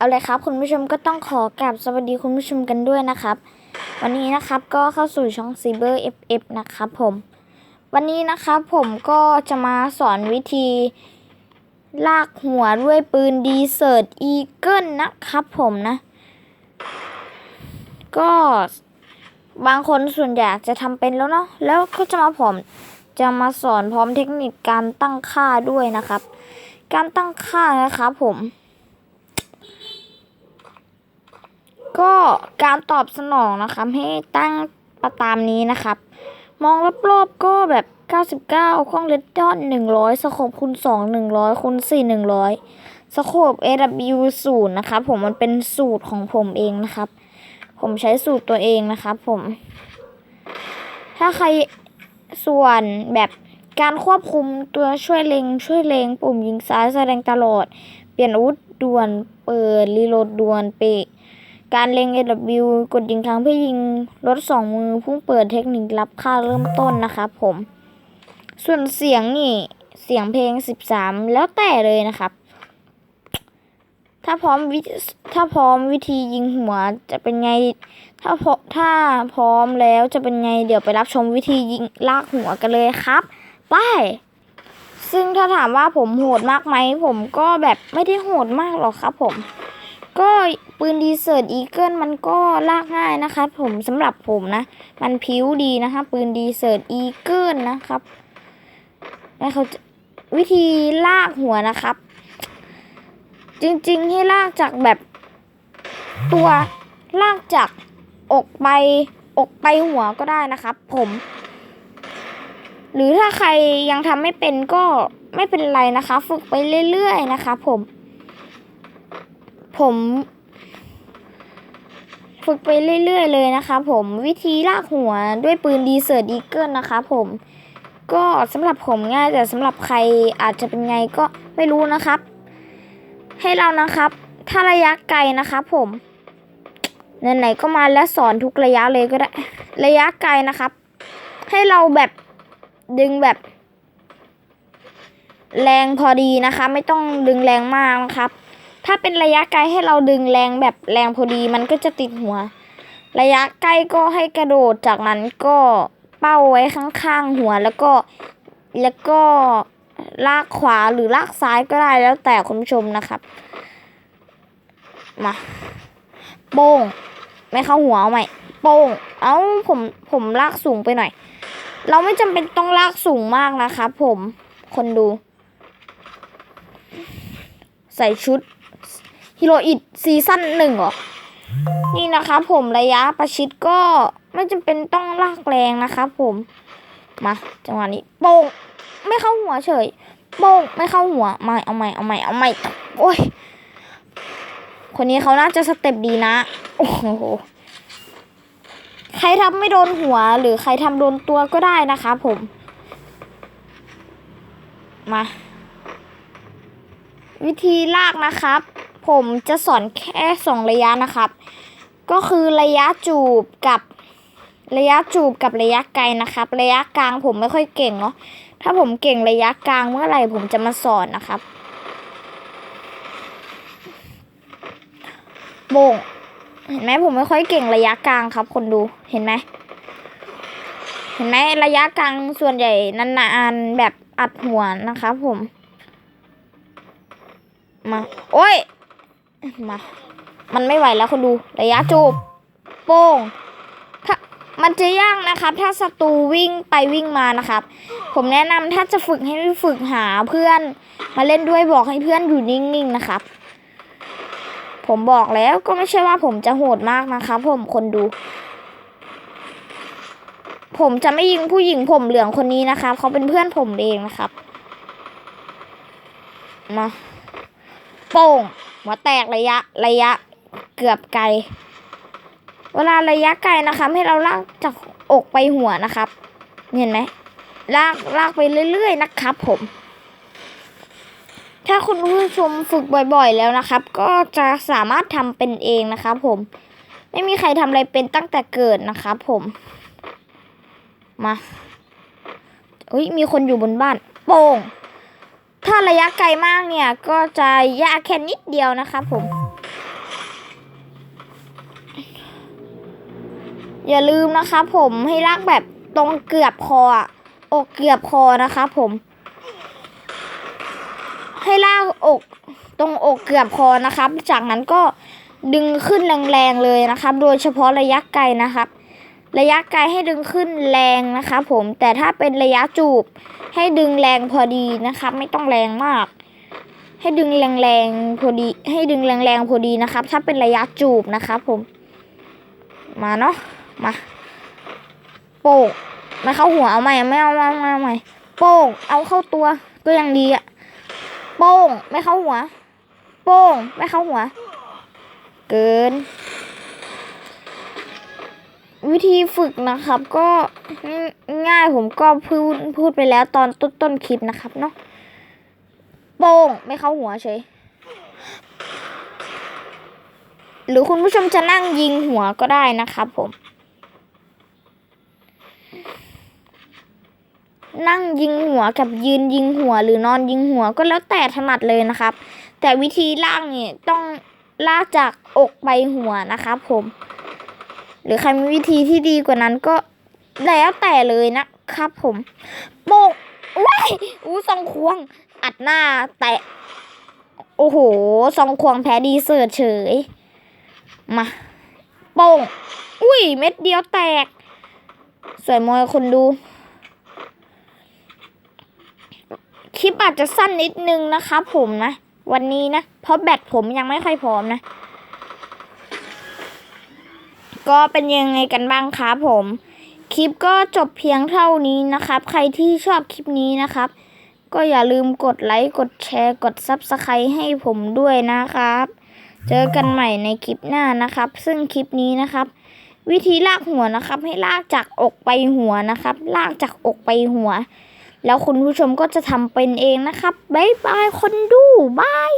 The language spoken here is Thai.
เอาเลยครับ คุณผู้ชมก็ต้องขอกราบสวัสดีคุณผู้ชมกันด้วยนะครับ วันนี้นะครับก็เข้าสู่ช่อง Cyber FF นะครับผม วันนี้นะครับผมก็จะมาสอนวิธี ลากหัวด้วยปืนดีเซอร์ e อีเกิลนะครับผมนะ ก็บางคนส่วนใหญ่จะทำเป็นแล้วเนาะแล้วก็จะมาผมจะมาสอนพร้อมเทคนิคการตั้งค่าด้วยนะครับ การตั้งค่านะครับผม ก็การตอบสนองนะครับ ให้ตั้งประตามนี้นะครับ มองรอบๆก็แบบ 99กล้องเลนส์ยอด100 สโคปคูณ2 100คูณ4 100 สโคป AW 0นะครับผมมันเป็นสูตรของผมเองนะครับ ผมใช้สูตรตัวเองนะครับผม ถ้าใครส่วนแบบการควบคุมตัวช่วยเล็ง ช่วยเล็ง ปุ่มยิงซ้ายแสดงตลอด เปลี่ยนอาวุธด่วน เปิดรีโหลดด่วนเปะ การเล็ง AW กดยิงครั้งเพื่อยิงรถสองมือพุ่งเปิดเทคนิครับค่าเริ่มต้นนะครับผม ส่วนเสียงนี่เสียงเพลง 13 แล้วแต่เลยนะครับ ถ้าพร้อมวิถ้าพร้อมวิธียิงหัวจะเป็นไง ถ้าพถ้าพร้อมแล้วจะเป็นไงเดี๋ยวไปรับชมวิธียิงลากหัวกันเลยครับไปซึ่งถ้าถามว่าผมโหดมากไหมผมก็แบบไม่ได้โหดมากหรอกครับผม ก็ปืนดีเซอร์ตอีเกิลมันก็ลากง่ายนะครับผมสำหรับผมนะ มันผิวดีนะคะปืนดีเซอร์ตอีเกิลนะครับแล้วเขาวิธีลากหัวนะครับ จริงๆให้ลากจากแบบตัวลากจากอกไปอกไปหัวก็ได้นะครับ ผม หรือถ้าใครยังทำไม่เป็นก็ไม่เป็นไรนะคะ ฝึกไปเรื่อยๆนะคะ ผม ผมฝึกไปเรื่อย ๆ เลยนะคะ ผมวิธีลากหัวด้วยปืนดีเซอร์ดีเกิลนะคะผมก็สำหรับผมง่ายแต่สำหรับใครอาจจะเป็นไงก็ไม่รู้นะครับ ให้เรานะครับ ถ้าระยะไกลนะครับผมไหนๆก็มาแล้วสอนทุกระยะเลยก็ได้ ระยะไกลนะครับ ให้เราแบบดึงแบบ แรงพอดีนะคะ ไม่ต้องดึงแรงมากนะครับ ถ้าเป็นระยะไกลให้เราดึงแรงแบบแรงพอดีมันก็จะติดหัว ระยะใกล้ก็ให้กระโดดจากนั้นก็เป้าไว้ข้างๆหัวแล้วก็แล้วก็ลากขวาหรือลากซ้ายก็ได้แล้วแต่คุณผู้ชมนะครับมาโป้งไม่เข้าหัวเอาใหม่โป้งเอ้าผมผมลากสูงไปหน่อย เราไม่จำเป็นต้องลากสูงมากนะครับผมคนดู ใส่ชุด ฮิโรอิตซีซั่นหนึ่งเหรอ นี่นะครับผมระยะประชิดก็ไม่จำเป็นต้องลากแรงนะครับผม มาจังหวะนี้โป้งไม่เข้าหัวเฉยโป้งไม่เข้าหัวไม่เอาใหม่เอาใหม่เอาใหม่โอ้ยคนนี้เขาน่าจะสเต็ปดีนะ โอ้โห ใครทำไม่โดนหัวหรือใครทำโดนตัวก็ได้นะคะผม มา วิธีลากนะครับ ผมจะสอนแค่สองระยะนะครับ ก็คือระยะจูบกับระยะจูบกับระยะไกลนะครับ ระยะกลางผมไม่ค่อยเก่งเนาะถ้าผมเก่งระยะกลางเมื่อไหร่ผมจะมาสอนนะครับโบงเห็นไหมผมไม่ค่อยเก่งระยะกลางครับ คนดูเห็นไหมเห็นไหมระยะกลางส่วนใหญ่นานๆแบบอัดหัวนะครับผมมาโอ้ย มา มันไม่ไหวแล้วคนดู ระยะจูบโป้งถ้ามันจะยากนะครับ ถ้าศัตรูวิ่งไปวิ่งมานะครับ ผมแนะนำถ้าจะฝึกให้ฝึกหาเพื่อน มาเล่นด้วยบอกให้เพื่อนอยู่นิ่งๆนะครับ ผมบอกแล้วก็ไม่ใช่ว่าผมจะโหดมากนะครับ ผมคนดูผมจะไม่ยิงผู้หญิงผมเหลืองคนนี้นะครับ เขาเป็นเพื่อนผมเองนะครับ มา โป้ง หัวแตกระยะระยะเกือบไกล เวลาระยะไกลนะครับให้เราลากจากอกไปหัวนะครับ เห็นไหมลากลากไปเรื่อยๆนะครับ ผม ถ้าคุณผู้ชมฝึกบ่อยๆแล้วนะครับ ก็จะสามารถทำเป็นเองนะครับ ผม ไม่มีใครทำอะไรเป็นตั้งแต่เกิดนะครับ ผม มาอุ้ยมีคนอยู่บนบ้าน โป้ง ถ้าระยะไกลมากเนี่ย ก็จะยากแค่นิดเดียวนะคะผม อย่าลืมนะคะผมให้ลากแบบตรงเกือบคออกเกือบคอนะคะผม ให้ลากอก ตรงอกเกือบคอนะครับ จากนั้นก็ดึงขึ้นแรงๆเลยนะครับ โดยเฉพาะระยะไกลนะครับ ระยะไกลให้ดึงขึ้นแรงนะคะผมแต่ถ้าเป็นระยะจูบให้ดึงแรงพอดีนะครับ ไม่ต้องแรงมาก ให้ดึงแรงๆพอดี ให้ดึงแรงๆพอดีนะครับ ถ้าเป็นระยะจูบนะครับผม มาเนาะมาโป่งไม่เข้าหัวเอาใหม่ไม่เอาไม่เอาใหม่โป่งเอาเข้าตัวก็ยังดีอะโป่งไม่เข้าหัว โป้งไม่เข้าหัว เกิน วิธีฝึกนะครับก็ง่ายผมก็พูดพูดไปแล้วตอนต้นต้นคลิปนะครับเนาะโป้งไม่เข้าหัวเฉยหรือคุณผู้ชมจะนั่งยิงหัวก็ได้นะครับผม นั่งยิงหัวกับยืนยิงหัวหรือนอนยิงหัวก็แล้วแต่ถนัดเลยนะครับ แต่วิธีลากเนี่ยต้องลากจากอกไปหัวนะครับผม หรือใครมีวิธีที่ดีกว่านั้นก็แล้วแต่เลยนะครับผมโปกว้ายอู้ซองควง อัดหน้าแตะ โอ้โหซองควงแพ้ดีเสิร์ชเฉย มาโป่งอุ้ย เม็ดเดียวแตก สวยมอยคนดู คลิปอาจจะสั้นนิดนึงนะครับผมนะ วันนี้นะ เพราะแบตผมยังไม่ค่อยพร้อมนะ ก็เป็นยังไงกันบ้างครับผม คลิปก็จบเพียงเท่านี้นะครับ ใครที่ชอบคลิปนี้นะครับ ก็อย่าลืมกดไลค์กดแชร์กด Subscribe ให้ผมด้วยนะครับ เจอกันใหม่ในคลิปหน้านะครับ ซึ่งคลิปนี้นะครับ วิธีลากหัวนะครับ ให้ลากจากอกไปหัวนะครับ ลากจากอกไปหัว แล้วคุณผู้ชมก็จะทำเป็นเองนะครับบ๊ายบายคนดูบาย